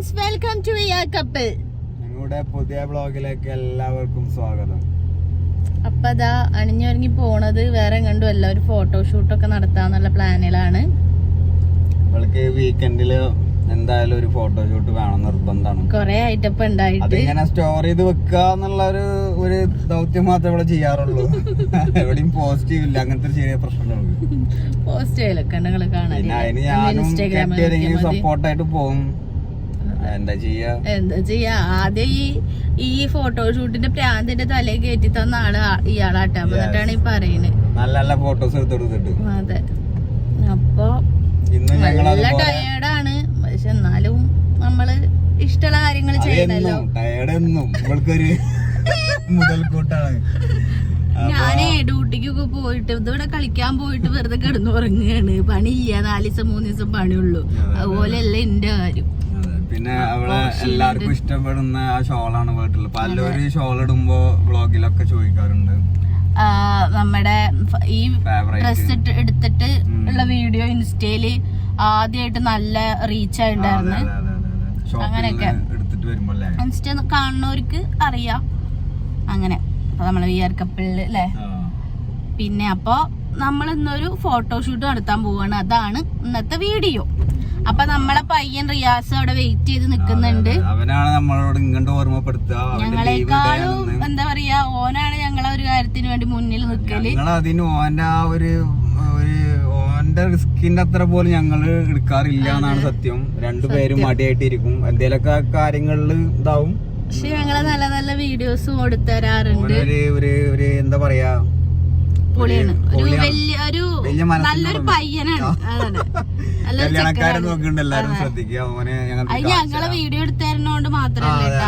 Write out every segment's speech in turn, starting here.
Friends welcome to couple ഞങ്ങളുടെ പുതിയ ബ്ലോഗിലേക്ക് എല്ലാവർക്കും സ്വാഗതം. അപ്പൊ അതാ അണിഞ്ഞൊരുങ്ങി പോണത് വേറെ കണ്ടു. അല്ല ഒരു ഫോട്ടോഷൂട്ടൊക്കെ നടത്താന്നുള്ള പ്ലാനിലാണ്. വീക്കെൻഡിൽ എന്തായാലും ഒരു ഫോട്ടോഷൂട്ട് വേണം നിർബന്ധമാണ്. കൊറേ ഐറ്റപ്പ് ഉണ്ടായിട്ട്. അതിങ്ങനെ സ്റ്റോർ ചെയ്ത് വെക്കുക എന്നുള്ള ഒരു ഒരു ദൗത്യം മാത്രമേ ഇവിടെ ചെയ്യാറുള്ളൂ. എവിടെയും പോസിറ്റീവ് ഇല്ല അങ്ങനത്തെ ചെറിയ പ്രശ്നങ്ങളുണ്ട് പോസ്റ്റ് ചെയ്യലൊക്കെ അതിന് ഞാനും സപ്പോർട്ടായിട്ട് പോകും എന്താ ചെയ്യാ? ആദ്യം ഈ ഈ ഫോട്ടോഷൂട്ടിന്റെ പ്രാന്തിന്റെ തലേ കയറ്റി തന്ന ആൾ ഇയാളാട്ടാ. എന്നിട്ടാണ് ഈ പറയുന്നത് നല്ല നല്ല ഫോട്ടോസ് എടുത്ത് അതെ. അപ്പൊ നല്ല ടയേർഡാണ് പക്ഷെ എന്നാലും നമ്മൾ ഇഷ്ടമുള്ള കാര്യങ്ങൾ ചെയ്യണല്ലോ ഞാൻ ഇവൾക്കൊരു മുതൽക്കൂട്ടാണ്. ഞാനേ ഡ്യൂട്ടിക്കൊക്കെ പോയിട്ട് ഇതിവിടെ കളിക്കാൻ പോയിട്ട് വെറുതെ കിടന്നുറങ്ങുകയാണ്. പണിയില്ല നാല് ദിവസം മൂന്ന് ദിവസം പണിയുള്ളൂ. അതുപോലെയല്ല എന്റെ കാര്യം. പിന്നെ അവളെ എല്ലാവർക്കും ഇഷ്ടപ്പെടുന്ന ആ ഷോളാണ് വീട്ടിൽ പലരും ഷോൾ ഇടുമ്പോ വ്ളോഗിലൊക്കെ ചോദിക്കാറുണ്ട്. നമ്മുടെ ഈ ഡ്രസ് എടുത്തിട്ട് ഉള്ള വീഡിയോ ഇൻസ്റ്റയിൽ ആദ്യമായിട്ട് നല്ല റീച്ച് ആയിട്ടുണ്ടായിരുന്നു അങ്ങനെയൊക്കെ. ഇൻസ്റ്റ കാണുന്നവർക്ക് അറിയാം. അങ്ങനെ. അപ്പൊ നമ്മളെ വി ആർ കപ്പിളിൽ അല്ലേ പിന്നെ അപ്പൊ നമ്മൾ ഇന്നൊരു ഫോട്ടോഷൂട്ട് നടത്താൻ പോവാണ്. അതാണ് ഇന്നത്തെ വീഡിയോ. അപ്പൊ നമ്മളെ പയ്യൻ റിയാസ് അവിടെ വെയിറ്റ് ചെയ്ത് നിക്കുന്നുണ്ട്. അവനാണ് നമ്മളോട് ഇങ്ങോട്ട് ഓർമ്മപ്പെടുത്തുക. ഞങ്ങളെക്കാളും എന്താ പറയാ ഓനാണ് ഞങ്ങളെ ഒരു കാര്യത്തിന് വേണ്ടി മുന്നിൽ നിക്കൽ. അതിന് ഓന്റെ ആ ഒരു ഒരു ഓന്റെ റിസ്കിന്റെ അത്ര പോലും ഞങ്ങൾ എടുക്കാറില്ല എന്നാണ് സത്യം. രണ്ടുപേരും മടിയായിട്ടിരിക്കും. എന്തേലൊക്കെ കാര്യങ്ങളിൽ ഇതാവും. പക്ഷെ ഞങ്ങളെ നല്ല നല്ല വീഡിയോസും കൊടുത്തരാറുണ്ട്. ഓനൊരു ഒരു ഒരു എന്താ പറയാ പൊളിയാണ്. ഒരു വലിയ ഒരു നല്ലൊരു പയ്യനാണ്. അത് ഞങ്ങളെ വീഡിയോ എടുത്തരുന്നോണ്ട് മാത്രല്ല.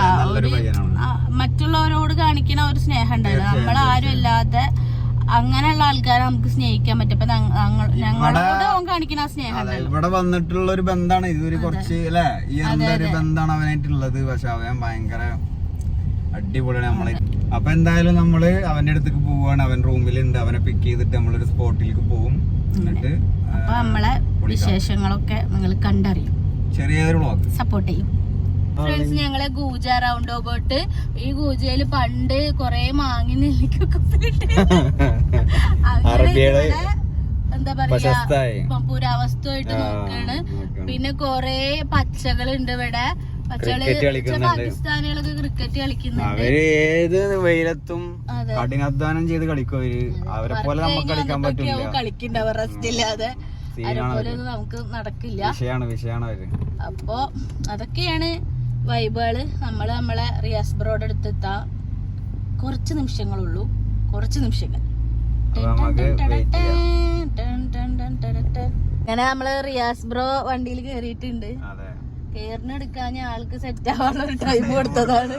മറ്റുള്ളവരോട് കാണിക്കണ ഒരു സ്നേഹം ഉണ്ടല്ലോ നമ്മൾ ആരും അല്ലാതെ അങ്ങനെയുള്ള ആൾക്കാരെ നമുക്ക് സ്നേഹിക്കാൻ പറ്റും. അപ്പൊ ഞങ്ങളോട് അവൻ കാണിക്കുന്ന സ്നേഹം ഇവിടെ വന്നിട്ടുള്ള ഒരു ബന്ധമാണ്. ഇതൊരു കുറച്ച് അല്ലെ? ഈ ബന്ധാണ് അവനായിട്ടുള്ളത്. പക്ഷെ അവൻ ഭയങ്കര അടിപൊളിയാണ് നമ്മളെ. അപ്പൊ എന്തായാലും നമ്മൾ അവന്റെ അടുത്തേക്ക് പോവാണ്. അവൻ റൂമിലുണ്ട്. അവനെ പിക്ക് ചെയ്തിട്ട് നമ്മളൊരു സ്പോട്ടിലേക്ക് പോകും എന്നിട്ട് അപ്പൊ നമ്മളെ വിശേഷങ്ങളൊക്കെ നിങ്ങൾ കണ്ടറിയും. ചെറിയൊരു വ്ളോഗ് സപ്പോർട്ട് ചെയ്യും. ഫ്രണ്ട്സ് ഞങ്ങളെ ഗൂജ റൗണ്ട് ഓബോട്ട് ഈ ഗൂജയിൽ പണ്ട് കൊറേ മാങ്ങി നെല്ലിക്കൊക്കെ എന്താ പറയാ പുരാവസ്തുവായിട്ട് നോക്കാണ്. പിന്നെ കൊറേ പച്ചകളുണ്ട് ഇവിടെ. ക്രിക്കറ്റ് കളിക്കുന്നുണ്ട്. അവർ ഏത് വെയിലത്തും. കഠിനാധ്വാനം ചെയ്ത് കളിക്കും അവർ. അവരെ പോലെ നമുക്ക് കളിക്കാൻ പറ്റില്ല കളിക്കണ്ടാവും റെസ്റ്റ് ഇല്ലാതെ. നമുക്ക് നടക്കില്ല. വിഷയാണ് വിഷയാണ് അവർ. അപ്പോ അതൊക്കെയാണ് വൈബുകൾ. നമ്മൾ നമ്മളെ റിയാസ് ബ്രോഡ് അടുത്തെത്താ. കുറച്ച് നിമിഷങ്ങളുള്ളൂ. കുറച്ച് നിമിഷങ്ങൾ. അങ്ങനെ നമ്മൾ റിയാസ് ബ്രോ വണ്ടിയിൽ കേറിയിട്ടുണ്ട്. അതെ. കേറിനെടുക്കാൻ ആൾക്ക് സെറ്റ് ആവാനുള്ള ഒരു ടൈം കൊടുത്തതാണ്.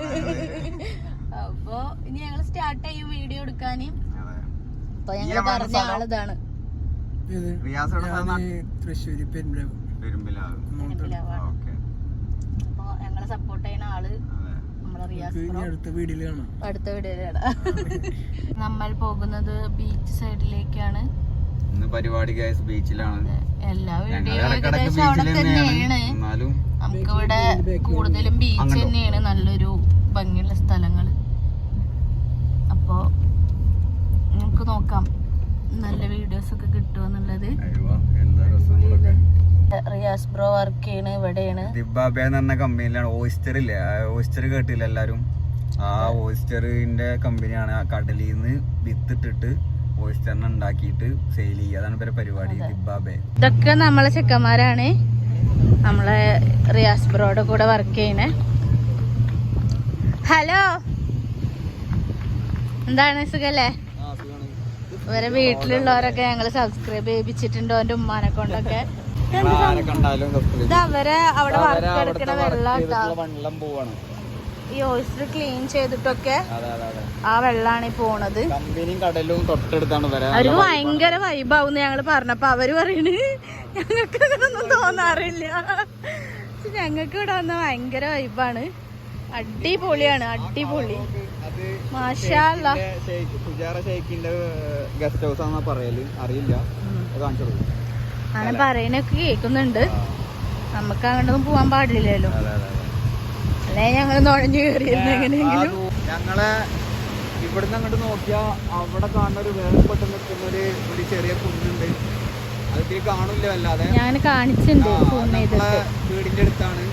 അപ്പൊ ഇനി ഞങ്ങൾ സ്റ്റാർട്ട് ചെയ്യും വീഡിയോ എടുക്കാന്. അപ്പൊ ഞങ്ങൾ പറഞ്ഞ ആളിതാണ്? തൃശ്ശൂര് അപ്പൊ ഞങ്ങളെ സപ്പോർട്ട് ചെയ്യുന്ന ആൾ അതെ. റിയാസ് ഇനി അടുത്ത വീടിലാണ് കാണാം. അടുത്ത വീഡിയോയിലാണ് നമ്മൾ പോകുന്നത് ബീച്ച് സൈഡിലേക്കാണ് ഇന്ന് പരിപാടി ഗൈസ് ബീച്ചിലാണ് എല്ലാ ഞങ്ങൾ വീഡിയോ ഇടക്കിടക്ക് ഏകദേശം അവിടെ തന്നെയാണ്. നമുക്കിവിടെ കൂടുതലും ബീച്ച് തന്നെയാണ്. നല്ലൊരു ഭംഗിയുള്ള സ്ഥലങ്ങൾ അപ്പോ നമുക്ക് നോക്കാം. നല്ല വീഡിയോസ് ഒക്കെ കിട്ടുമെന്നുള്ളത്. റിയാസ് ബ്രോ വർക്ക് ചെയ്യണ ഇവിടെയാണ്. ദിബാബ എന്ന് പറഞ്ഞ കമ്പനിയിലാണ് ഓയിസ്റ്റർ ഇല്ലേ? ഓയിസ്റ്റർ കേട്ടില്ല എല്ലാരും. ആ ഓയിസ്റ്ററിന്റെ കമ്പനിയാണ് ആ കടലിൽ നിന്ന് വിത്തിട്ടിട്ട് ഓയിസ്റ്ററിനെ ഉണ്ടാക്കിയിട്ട് സെയിൽ ചെയ്യുക. അതാണ് ഇവരെ പരിപാടി ദിബാബെ. ഇതൊക്കെ നമ്മളെ ചെക്കന്മാരാണ്. നമ്മളെ റിയാസ് ബ്രോയുടെ കൂടെ വർക്ക് ചെയ്യണേ. ഹലോ? എന്താണ് സുഖല്ലേ? ഇവരെ വീട്ടിലുള്ളവരൊക്കെ ഞങ്ങൾ സബ്സ്ക്രൈബ് ചെയ്യിപ്പിച്ചിട്ടുണ്ട് ഓന്റെ ഉമ്മാനെ കൊണ്ടൊക്കെ. ഇതവരെ അവിടെ വർക്ക് എടുക്കണ വെള്ളം വെള്ളം പോവാണ്. ഈ ഓയിസ്റ്റർ ക്ലീൻ ചെയ്തിട്ടൊക്കെ ആ വെള്ളാണ് ഈ പോണത് കമ്പനിയും കടലും തൊട്ടടുത്താണ് അവർ അവർക്ക് ഭയങ്കര വൈബാവും ഞങ്ങൾ പറഞ്ഞപ്പോ അവർ പറയണ് ഞങ്ങൾക്ക് അങ്ങനൊന്നും തോന്നാറില്ല ഞങ്ങൾക്ക് ഇവിടെ വന്ന ഭയങ്കര വൈബാണ് അടിപൊളിയാണ് അടിപൊളി മാഷാല്ല ഗസ്റ്റ് ഹൗസ് ആണെന്നാ പറയൽ അറിയില്ല അങ്ങനെ പറയുന്നൊക്കെ കേൾക്കുന്നുണ്ട് നമുക്ക് അങ്ങോട്ടൊന്നും പോവാൻ പാടില്ലല്ലോ അല്ലെ? ഞങ്ങൾ നുഴഞ്ഞു കയറിയിരുന്നു എങ്ങനെയെങ്കിലും. ഞങ്ങളെ ഇവിടുന്ന് അങ്ങോട്ട് നോക്കിയാ അവിടെ കാണുന്ന ഒരു വേർപെട്ട് നിൽക്കുന്ന ഒരു ഒരു ചെറിയ കുന്നുണ്ട്. അതിൽ കാണില്ല അല്ലാതെ ഞാൻ കാണിച്ചിട്ടുണ്ട് വീടിന്റെ അടുത്താണ്.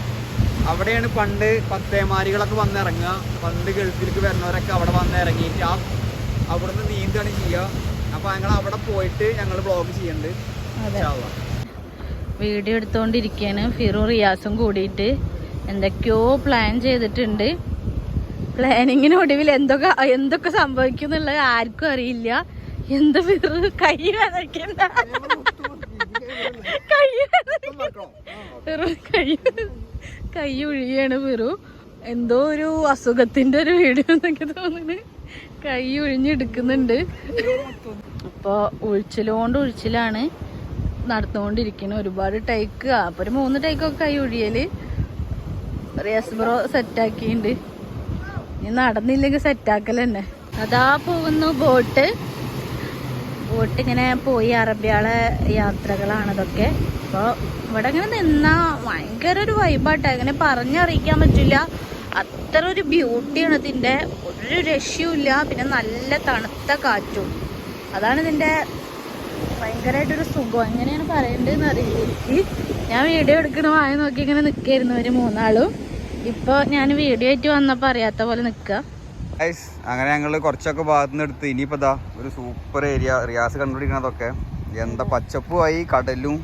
അവിടെയാണ് പണ്ട് പത്തേമാരികളൊക്കെ വന്നിറങ്ങുക. പണ്ട് ഗൾഫിലേക്ക് വരുന്നവരൊക്കെ അവിടെ വന്ന് ഇറങ്ങിയിട്ട് ആ അവിടുന്ന് നീന്താണ് ചെയ്യുക. അപ്പൊ ഞങ്ങൾ അവിടെ പോയിട്ട് ഞങ്ങൾ ബ്ലോഗ് ചെയ്യണ്ട്. വീഡിയോ എടുത്തോണ്ടിരിക്കാണ് ഫിറു റിയാസും കൂടിയിട്ട്. എന്തൊക്കെയോ പ്ലാൻ ചെയ്തിട്ടുണ്ട്. പ്ലാനിങ്ങിന് ഒടുവിൽ എന്തൊക്കെ എന്തൊക്കെ സംഭവിക്കും എന്നുള്ളത് ആർക്കും അറിയില്ല. എന്ത് പേര് കൈ വരയ്ക്കുന്ന കൈ കൈ കൈ ഒഴിയാണ് വെറു എന്തോ ഒരു അസുഖത്തിന്റെ ഒരു വീഡിയോ എന്നൊക്കെ തോന്നുന്നു. കൈ ഒഴിഞ്ഞെടുക്കുന്നുണ്ട് അപ്പൊ ഒഴിച്ചിലോണ്ട് ഒഴിച്ചിലാണ് നടന്നുകൊണ്ടിരിക്കുന്നത് ഒരുപാട് ടൈക്ക് അപ്പൊ ഒരു മൂന്ന് ടൈക്കൊക്കെ കൈ ഒഴിയൽ റിയാസ് ബ്രോ സെറ്റാക്കിയിട്ടുണ്ട് ഇനി നടന്നില്ലെങ്കിൽ സെറ്റാക്കൽ തന്നെ അതാ പോകുന്നു ബോട്ട്. ബോട്ട് ഇങ്ങനെ പോയി അറബിയാളെ യാത്രകളാണ് അതൊക്കെ അപ്പോൾ ഇവിടെ ഇങ്ങനെ നിന്നാ ഭയങ്കര ഒരു വൈബാട്ടോ അങ്ങനെ പറഞ്ഞറിയിക്കാൻ പറ്റില്ല. അത്ര ഒരു ബ്യൂട്ടിയാണ് ഇതിന്റെ. ഒരു രക്ഷയുമില്ല. പിന്നെ നല്ല തണുത്ത കാറ്റും. അതാണ് ഇതിന്റെ ഭയങ്കരമായിട്ടൊരു സുഖം. എങ്ങനെയാണ് പറയേണ്ടതെന്ന് അറിയില്ല ഞാൻ വീഡിയോ എടുക്കണ വായ നോക്കി ഇങ്ങനെ നിൽക്കായിരുന്നു ഒരു മൂന്നാളും. ഇപ്പോൾ ഞാൻ വീഡിയോ ആയിട്ട് വന്നപ്പോ അറിയാത്ത പോലെ നിൽക്കുക Guys, അങ്ങനെ ഞങ്ങൾ കുറച്ചൊക്കെ ഭാഗത്ത് നിന്ന് എടുത്ത്. ഇനിയിപ്പോ ദാ ഒരു സൂപ്പർ ഏരിയ റിയാസ് കണ്ടുപിടിക്കണതൊക്കെ. എന്താ പച്ചപ്പുമായി കടലും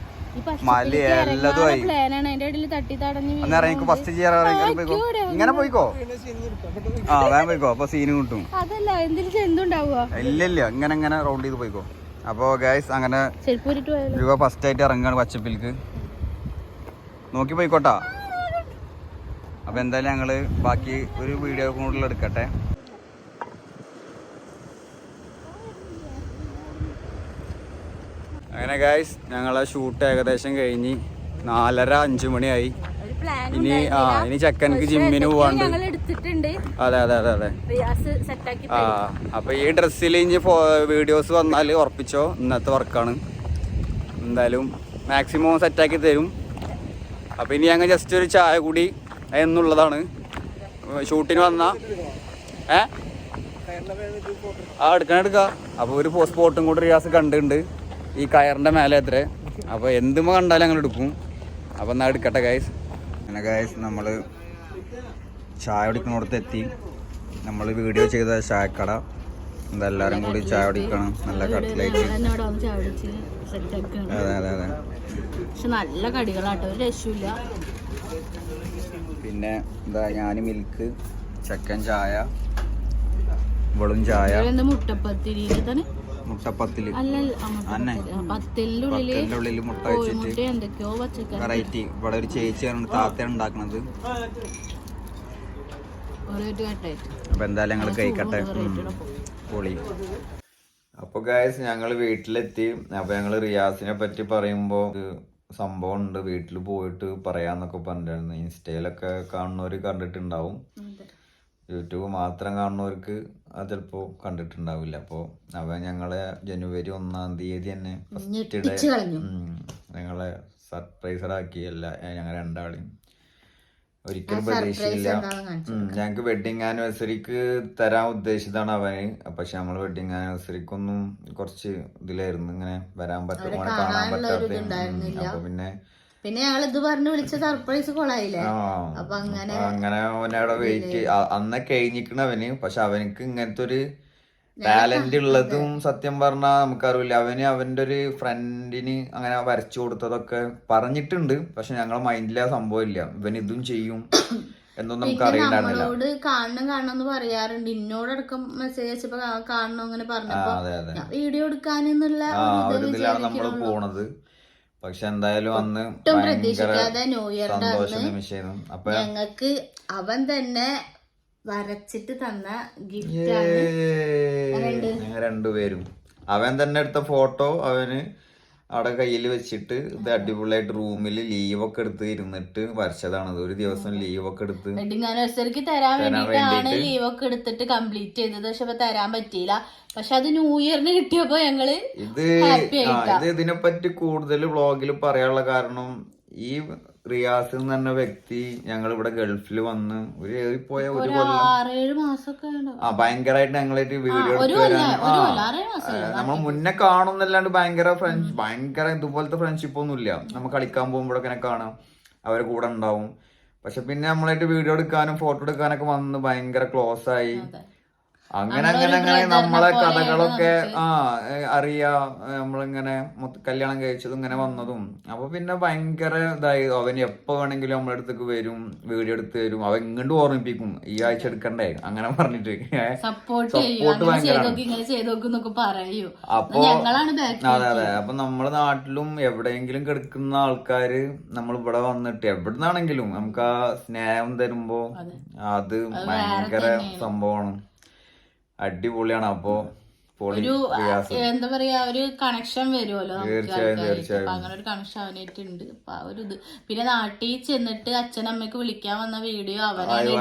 മല എല്ലാതുമായി അന്നേരം എനിക്ക് ഫസ്റ്റ് പോയിക്കോ. ഇങ്ങനെ പോയിക്കോ? ആ വേഗം പോയിക്കോ. അപ്പൊ സീന് കിട്ടും. അതല്ല എന്തിലും ചെന്തുണ്ടാവുക? ഇല്ല ഇല്ല. ഇങ്ങനെ ഇങ്ങനെ റൗണ്ട് ചെയ്ത് പോയിക്കോ. അപ്പോ ഗൈസ് അങ്ങനെ രൂപ ഫസ്റ്റ് ആയിട്ട് ഇറങ്ങാണ് പച്ചപ്പിൽക്ക്. നോക്കി പോയിക്കോട്ടാ. അപ്പൊ എന്തായാലും ഞങ്ങൾ ബാക്കി ഒരു വീഡിയോ കൂടുതൽ എടുക്കട്ടെ. അങ്ങനെ ഗായ്സ് ഞങ്ങളെ ഷൂട്ട് ഏകദേശം കഴിഞ്ഞ് നാലര അഞ്ചു മണിയായി. ഇനി ആ ഇനി ചെക്കൻക്ക് ജിമ്മിന് പോവാണ്ട്. അതെ അതെ അതെ അതെ. ആ അപ്പൊ ഈ ഡ്രസ്സിൽ ഇനി വീഡിയോസ് വന്നാൽ ഉറപ്പിച്ചോ? ഇന്നത്തെ വർക്കാണ് എന്തായാലും മാക്സിമം സെറ്റാക്കി തരും. അപ്പൊ ഇനി ഞങ്ങൾ ജസ്റ്റ് ഒരു ചായ കൂടി എന്നുള്ളതാണ്. ഷൂട്ടിന് വന്ന ഏ? ആ എടുക്കണം എടുക്ക അപ്പൊ ഒരു സ്പോട്ടും കൂടെ റിയാസ് കണ്ടിട്ടുണ്ട്. ഈ കയറിന്റെ മേലെ എത്ര? അപ്പൊ എന്തുമ്പോ കണ്ടാലും അങ്ങനെ എടുക്കും. അപ്പൊ എന്നാ എടുക്കട്ടെ ഗൈസ് അങ്ങനെ ഗൈസ് നമ്മൾ ചായ കുടിക്കുന്നിടത്ത് എത്തി. നമ്മൾ വീഡിയോ ചെയ്ത ചായക്കട. എന്തെല്ലാരും കൂടി ചായ കുടിക്കണം. നല്ല കട്ടിലേക്ക്. അതെ അതെ അതെ. പക്ഷെ നല്ല കടികളാട്ടോ. ഒരു രക്ഷയില്ല. പിന്നെ എന്താ ഞാൻ മിൽക്ക് ചക്കൻ ചായ ഇവളും ചായ. മുട്ടപ്പത്തിരി തന്നെ മുട്ടപ്പത്തിൽ. പത്തലിനുള്ളിൽ മുട്ട വെച്ചിട്ട് വെറൈറ്റി. ഇവിടെ ഒരു ചേച്ചിയാണ് താത്തയാണ് ഉണ്ടാക്കുന്നത് അപ്പൊ എന്തായാലും ഞങ്ങൾ കഴിക്കട്ടെ. പൊളി. അപ്പൊ ഗായസ് ഞങ്ങൾ വീട്ടിലെത്തി. അപ്പൊ ഞങ്ങൾ റിയാസിനെ പറ്റി പറയുമ്പോ സംഭവം ഉണ്ട് വീട്ടിൽ പോയിട്ട് പറയാന്നൊക്കെ പറഞ്ഞിട്ടുണ്ട് ഇൻസ്റ്റയിലൊക്കെ കാണുന്നവർ കണ്ടിട്ടുണ്ടാവും. യൂട്യൂബ് മാത്രം കാണുന്നവർക്ക് അത് ചിലപ്പോ കണ്ടിട്ടുണ്ടാവില്ല. അപ്പോ അവ ഞങ്ങളെ ജനുവരി ഒന്നാം തീയതി തന്നെ ഫസ്റ്റ് ഡേ ഞങ്ങളെ സർപ്രൈസറാക്കി എല്ലാ ഞങ്ങൾ രണ്ടാളെയും. ഒരിക്കലും പ്രതീക്ഷയില്ല. ഞങ്ങക്ക് വെഡിങ് ആനിവേഴ്സറിക്ക് തരാൻ ഉദ്ദേശിച്ചതാണ് അവന്. പക്ഷെ നമ്മൾ വെഡിങ് ആനിവേഴ്സറിക്കൊന്നും കുറച്ച് ഇതിലായിരുന്നു. ഇങ്ങനെ വരാൻ പറ്റും കാണാൻ പറ്റാത്ത അപ്പൊ പിന്നെ പിന്നെ ഞങ്ങൾ ഇത് പറഞ്ഞു വിളിച്ച സർപ്രൈസ് കൊളായില്ലേ ആ അപ്പൊ അങ്ങനെ അങ്ങനെ അവനവിടെ വെയിറ്റ് അന്ന് കഴിഞ്ഞിക്കണവന് പക്ഷെ അവനക്ക് ഇങ്ങനത്തെ ഒരു ടാലന്റ് ഉള്ളതും സത്യം പറഞ്ഞാൽ നമുക്കറിയില്ല. അവന് അവന്റെ ഒരു ഫ്രണ്ടിന് അങ്ങനെ വരച്ചു കൊടുത്തതൊക്കെ പറഞ്ഞിട്ടുണ്ട്. പക്ഷെ ഞങ്ങളെ മൈൻഡിൽ ആ സംഭവം ഇല്ല. ഇവൻ ഇതും ചെയ്യും എന്നൊന്നും നമുക്ക് അറിയണ്ടായിരുന്നില്ല കാണണം കാണണം എന്ന് പറയാറുണ്ട്. ഇന്നോടടക്കം മെസ്സേജ് അയച്ചപ്പോ കാണണം അങ്ങനെ പറഞ്ഞപ്പോ വീഡിയോ എടുക്കാനെന്നുള്ള ഇതിലാണ് നമ്മൾ പോണത്. പക്ഷെ എന്തായാലും അന്ന് ഒട്ടും പ്രതീക്ഷിക്കാതെ ന്യൂ ഇയറിന്റെ സന്തോഷ അന്ന് ഞങ്ങക്ക് അവൻ തന്നെ വരച്ചിട്ട് തന്ന ഗിഫ്റ്റ് രണ്ടുപേരും. അവൻ തന്നെ എടുത്ത ഫോട്ടോ അവന് അവിടെ കയ്യിൽ വെച്ചിട്ട് ഇത് അടിപൊളിയായിട്ട് റൂമിൽ ലീവൊക്കെ എടുത്ത് ഇരുന്നിട്ട് വരച്ചതാണത് ഒരു ദിവസം ലീവൊക്കെ എടുത്ത് വെഡിങ് ആനിവേഴ്സറിക്ക് തരാൻ വേണ്ടിയിട്ടാണ് ലീവ് ഒക്കെ എടുത്തിട്ട് കംപ്ലീറ്റ് ചെയ്തത്. പക്ഷെ ഇപ്പൊ തരാൻ പറ്റിയില്ല. പക്ഷെ അത് ന്യൂ ഇയറിന് കിട്ടിയപ്പോ ഞങ്ങൾ ഇത് ഇത് ഇതിനെപ്പറ്റി കൂടുതൽ വ്ളോഗിൽ പറയാനുള്ള കാരണം ഈ റിയാസ് എന്ന് പറഞ്ഞ വ്യക്തി ഞങ്ങൾ ഇവിടെ ഗൾഫിൽ വന്ന് ഒരു ഏറി പോയ ഒരു കൊല്ലം. ആ ഭയങ്കരമായിട്ട് ഞങ്ങളായിട്ട് വീഡിയോ നമ്മൾ മുന്നേ കാണുന്നല്ലാണ്ട് ഭയങ്കര ഫ്രണ്ട്സ് ഭയങ്കര ഇതുപോലത്തെ ഫ്രണ്ട്ഷിപ്പ് ഒന്നും ഇല്ല നമ്മൾ കളിക്കാൻ പോകുമ്പോഴൊക്കെ ഇങ്ങനെ കാണാം. അവരെ കൂടെ ഉണ്ടാവും. പക്ഷെ പിന്നെ നമ്മളായിട്ട് വീഡിയോ എടുക്കാനും ഫോട്ടോ എടുക്കാനൊക്കെ വന്ന് ഭയങ്കര ക്ലോസ് ആയി. അങ്ങനെ അങ്ങനെ അങ്ങനെ നമ്മളെ കഥകളൊക്കെ ആ അറിയാം. നമ്മളിങ്ങനെ കല്യാണം കഴിച്ചതും ഇങ്ങനെ വന്നതും. അപ്പൊ പിന്നെ ഭയങ്കര ഇതായി. അവൻ എപ്പോ വേണമെങ്കിലും നമ്മളെ അടുത്തേക്ക് വരും വീഡിയോ എടുത്ത് തരും. അവൻ ഇങ്ങോട്ട് ഓർമ്മിപ്പിക്കും. ഈ ആഴ്ച എടുക്കണ്ടേ? അങ്ങനെ പറഞ്ഞിട്ട്. സപ്പോർട്ട് ഭയങ്കര അപ്പൊ അതെ അതെ. അപ്പൊ നമ്മുടെ നാട്ടിലും എവിടെയെങ്കിലും കിടക്കുന്ന ആൾക്കാര് നമ്മൾ ഇവിടെ വന്നിട്ട് എവിടുന്നാണെങ്കിലും നമുക്ക് ആ സ്നേഹം തരുമ്പോ അത്. ഭയങ്കര സംഭവമാണ്. അടിപൊളിയാണ്. അപ്പൊ ഒരു എന്താ പറയാ ഒരു കണക്ഷൻ വരുമല്ലോ അങ്ങനെ ഒരു കണക്ഷൻ അവനായിട്ടുണ്ട്. അപ്പൊ ആ ഒരു ഇത്. പിന്നെ നാട്ടിൽ ചെന്നിട്ട് അച്ഛനമ്മക്ക് വിളിക്കാൻ വന്ന വീഡിയോ അവനാണ്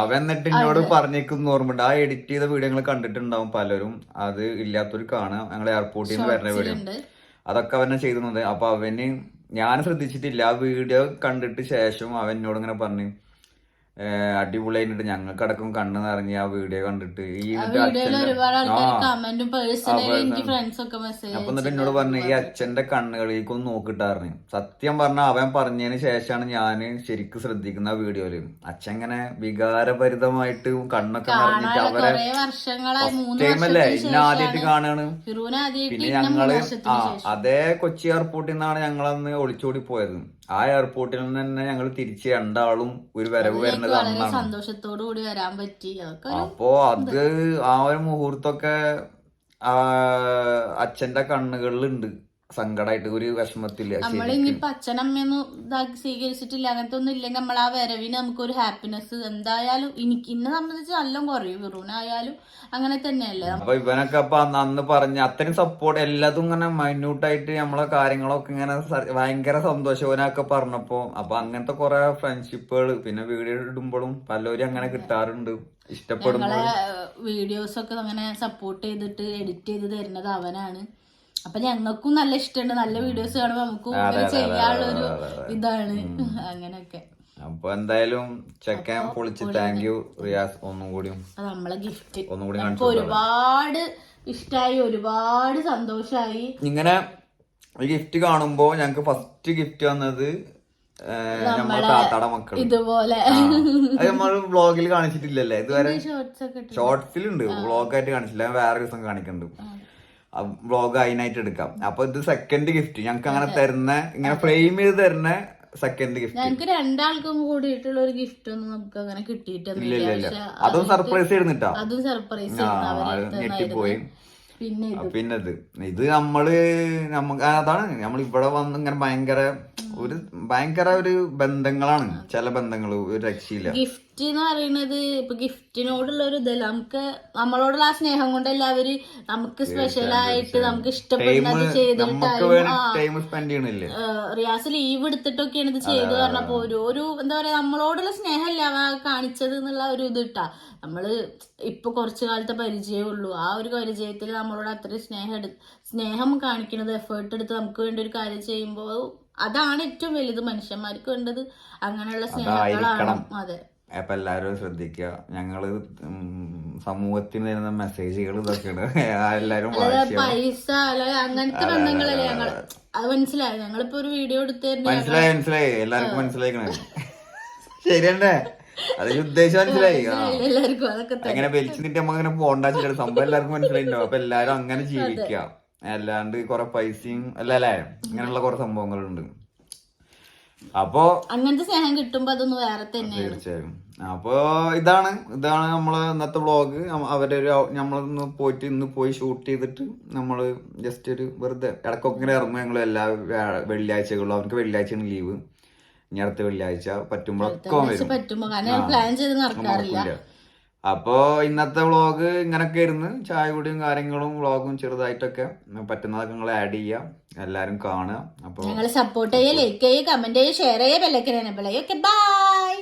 അവൻ എന്നിട്ട് എന്നോട് പറഞ്ഞേക്കുന്നു ഓർമ്മയുണ്ട്. ആ എഡിറ്റ് ചെയ്ത വീഡിയോ ഞങ്ങൾ കണ്ടിട്ടുണ്ടാവും പലരും. അത് ഇല്ലാത്തൊരു കാണാം. ഞങ്ങൾ എയർപോർട്ടിൽ നിന്ന് വരുന്ന വീഡിയോ. ഉണ്ട് അതൊക്കെ അവനെ ചെയ്തിരുന്നത് അപ്പൊ അവന് ഞാൻ ശ്രദ്ധിച്ചിട്ടില്ല. ആ വീഡിയോ കണ്ടിട്ട് ശേഷം അവൻ എന്നോട് ഇങ്ങനെ പറഞ്ഞു "ഏഹ്, അടിപൊളിയായിട്ട് ഞങ്ങൾക്ക് അടക്കം കണ്ണ് നിറഞ്ഞ് ആ വീഡിയോ കണ്ടിട്ട്. ഈ അപ്പൊ എന്നിട്ട് എന്നോട് പറഞ്ഞു ഈ അച്ഛന്റെ കണ്ണുകളിലേക്ക് ഒന്ന് നോക്കിട്ടായിരുന്നു സത്യം പറഞ്ഞ അവൻ പറഞ്ഞതിന് ശേഷമാണ് ഞാൻ ശരിക്കും ശ്രദ്ധിക്കുന്ന ആ വീഡിയോയിൽ. അച്ഛൻ ഇങ്ങനെ വികാരഭരിതമായിട്ട് കണ്ണൊക്കെ നിറഞ്ഞിട്ട് അവരെ ടൈമല്ലേ ഇന്ന ആദ്യമായിട്ട് ആദ്യമായിട്ട് പിന്നെ ഞങ്ങൾ ആ അതേ കൊച്ചി എയർപോർട്ടിൽ നിന്നാണ് ഞങ്ങളന്ന് ഒളിച്ചോടി പോയത്. ആ എയർപോർട്ടിൽ നിന്ന് തന്നെ ഞങ്ങൾ തിരിച്ച് രണ്ടാളും ഒരു വരവ് വരുന്നത് സന്തോഷത്തോടുകൂടി സന്തോഷത്തോടു കൂടി വരാൻ പറ്റി. അപ്പോ അത് ആ ഒരു മുഹൂർത്തമൊക്കെ അച്ഛന്റെ കണ്ണുകളിലുണ്ട്. സങ്കടായിട്ട് ഒരു വിഷമത്തില്ല നമ്മൾ ഇനിയിപ്പൊ അച്ഛനമ്മയൊന്നും ഇതാക്കി സ്വീകരിച്ചിട്ടില്ല അങ്ങനത്തെ ഒന്നും ഇല്ലെങ്കിൽ നമ്മൾ ആ വരവിന് നമുക്കൊരു ഹാപ്പിനെസ് എന്തായാലും എനിക്ക് ഇന്നെ സംബന്ധിച്ച് നല്ല കുറയും. വിറുവിനായാലും അങ്ങനെ തന്നെയല്ലേ? അപ്പൊ ഇവനൊക്കെ അപ്പൊ അന്ന് പറഞ്ഞ അത്രയും സപ്പോർട്ട് എല്ലാതും ഇങ്ങനെ മൈന്യൂട്ടായിട്ട് നമ്മളെ കാര്യങ്ങളൊക്കെ ഇങ്ങനെ ഭയങ്കര സന്തോഷവനൊക്കെ പറഞ്ഞപ്പോ. അപ്പൊ അങ്ങനത്തെ കുറെ ഫ്രണ്ട്ഷിപ്പുകൾ പിന്നെ വീഡിയോ ഇടുമ്പോഴും പലരും അങ്ങനെ കിട്ടാറുണ്ട്. ഇഷ്ടപ്പെടും വീഡിയോസ് ഒക്കെ അങ്ങനെ സപ്പോർട്ട് ചെയ്തിട്ട് എഡിറ്റ് ചെയ്ത് തരുന്നത് അവനാണ്. അപ്പൊ ഞങ്ങൾക്കും നല്ല ഇഷ്ടമുണ്ട്. നല്ല വീഡിയോസ് കാണുമ്പോ നമുക്ക് ചെയ്യാനുള്ളൊരു ഇതാണ്. അങ്ങനെയൊക്കെ. അപ്പൊ എന്തായാലും ചെക്കാൻ പൊളിച്ച് താങ്ക് യു റിയാസ്. ഒന്നും കൂടിയും അത് നമ്മളെ ഗിഫ്റ്റ് ഒന്നും കൂടി ഒരുപാട് ഇഷ്ടായി ഒരുപാട് സന്തോഷായി. ഇങ്ങനെ ഈ ഗിഫ്റ്റ് കാണുമ്പോ ഞങ്ങക്ക് ഫസ്റ്റ് ഗിഫ്റ്റ് വന്നത് ഇതുപോലെ. നമ്മൾ വ്ളോഗിൽ കാണിച്ചിട്ടില്ലല്ലേ? ഇതുവരെ ഷോർട്സ് ഒക്കെ ഇട്ട് ഷോർട്സിലുണ്ട് വ്ളോഗായിട്ട് കാണിച്ചില്ല വേറെ ദിവസം കാണിക്കുന്നുണ്ട് വ്ളോഗ് അതിനായിട്ട് എടുക്കാം. അപ്പൊ ഇത് സെക്കൻഡ് ഗിഫ്റ്റ് ഞങ്ങൾക്ക് അങ്ങനെ തരുന്ന ഇങ്ങനെ ഫ്രെയിം ചെയ്ത് തരുന്ന സെക്കൻഡ് ഗിഫ്റ്റ് ഞങ്ങക്ക് രണ്ടാൾക്കും കൂടിയിട്ടുള്ള ഒരു ഗിഫ്റ്റ് ഒന്നും നമുക്ക് അങ്ങനെ കിട്ടിയിട്ടില്ല അതും സർപ്രൈസ് ആയിരുന്നു അതും സർപ്രൈസ് ഞെട്ടിപ്പോയി. പിന്നെ പിന്നെ ഇത് ഇത് നമ്മൾ നമുക്ക് അതാണ്. നമ്മൾ ഇവിടെ വന്ന് ഇങ്ങനെ ഭയങ്കര ഒരു ഭയങ്കര ഒരു ബന്ധങ്ങളാണ്. ചില ബന്ധങ്ങൾ ഒരു രക്ഷയില്ല. ഗിഫ്റ്റ് എന്ന് പറയുന്നത് ഇപ്പൊ ഗിഫ്റ്റിനോടുള്ള ഒരു ഇതല്ല. നമുക്ക് നമ്മളോടുള്ള ആ സ്നേഹം കൊണ്ട് എല്ലാവരും നമുക്ക് സ്പെഷ്യൽ ആയിട്ട് നമുക്ക് ഇഷ്ടപ്പെടുന്നത് റിയാസ് ലീവ് എടുത്തിട്ടൊക്കെയാണ് ഇത് ചെയ്തു പറഞ്ഞപ്പോ ഒരു ഒരു എന്താ പറയാ നമ്മളോടുള്ള സ്നേഹമല്ല കാണിച്ചത് എന്നുള്ള ഒരു ഇത് ഇട്ടാ. നമ്മൾ ഇപ്പൊ കുറച്ചു കാലത്തെ പരിചയമുള്ളൂ ആ ഒരു പരിചയത്തിൽ നമ്മളോട് അത്രയും സ്നേഹം സ്നേഹം കാണിക്കുന്നത് എഫേർട്ട് എടുത്ത് നമുക്ക് വേണ്ടി ഒരു കാര്യം ചെയ്യുമ്പോൾ അതാണ് ഏറ്റവും വലുത് മനുഷ്യന്മാർക്ക് വേണ്ടത്. അങ്ങനെയുള്ള സ്നേഹങ്ങളാണ്. അതെ. അപ്പൊ എല്ലാരും ശ്രദ്ധിക്കുക ഞങ്ങൾ സമൂഹത്തിന് തരുന്ന മെസ്സേജുകൾ ഇതൊക്കെയാണ്. എല്ലാരും പൈസ അങ്ങനത്തെ ബന്ധങ്ങളല്ലേ ഞങ്ങൾ അത്. മനസ്സിലായി? ഞങ്ങളിപ്പോ ഒരു വീഡിയോ എടുത്തു മനസ്സിലായി മനസ്സിലായി. എല്ലാവർക്കും മനസ്സിലായിക്കണേ. ശരിയല്ലേ അത് ഉദ്ദേശം മനസ്സിലായി. അങ്ങനെ വലിച്ചു നിന്നിട്ട് അമ്മ അങ്ങനെ പോണ്ടാ വെച്ചിട്ട് സംഭവം എല്ലാവർക്കും മനസ്സിലായിട്ടുണ്ടാവും അപ്പൊ എല്ലാരും അങ്ങനെ ജീവിക്കുക അല്ലാണ്ട് കൊറേ പൈസയും അല്ല അല്ലേ ഇങ്ങനെയുള്ള കുറെ സംഭവങ്ങളുണ്ട്. അപ്പോ അങ്ങനത്തെ സ്നേഹം കിട്ടുമ്പോ അതൊന്ന് വേറെ തന്നെ തീർച്ചയായും. അപ്പോ ഇതാണ് ഇതാണ് നമ്മളെ ഇന്നത്തെ വ്ളോഗ് അവരുടെ ഒരു നമ്മളൊന്ന് പോയിട്ട് ഇന്ന് പോയി ഷൂട്ട് ചെയ്തിട്ട് നമ്മൾ ജസ്റ്റ് ഒരു വെറുതെ ഇടക്കൊക്കെ ഇങ്ങനെ ഇറങ്ങും. ഞങ്ങൾ എല്ലാ വെള്ളിയാഴ്ചകളും അവർക്ക് വെള്ളിയാഴ്ചയാണ് ലീവ് ഇനി അടുത്ത വെള്ളിയാഴ്ച പറ്റുമ്പോഴൊക്കെ വരും. പറ്റുമ്പോ പ്ലാൻ ചെയ്ത് നടക്കാറില്ല. നടക്കൂല. അപ്പോ ഇന്നത്തെ വ്ളോഗ് ഇങ്ങനൊക്കെ ഇരുന്ന് ചായ കുടിയും കാര്യങ്ങളും വ്ളോഗും ചെറുതായിട്ടൊക്കെ പറ്റുന്നതൊക്കെ നിങ്ങൾ ആഡ് ചെയ്യാം. എല്ലാവരും കാണുക. അപ്പോൾ ഞങ്ങളെ സപ്പോർട്ട് ചെയ്യുക ലൈക്ക് ചെയ്യുക കമന്റ് ചെയ്യുക ഷെയർ ചെയ്യുക ബെല്ലൊക്കെ ബൈ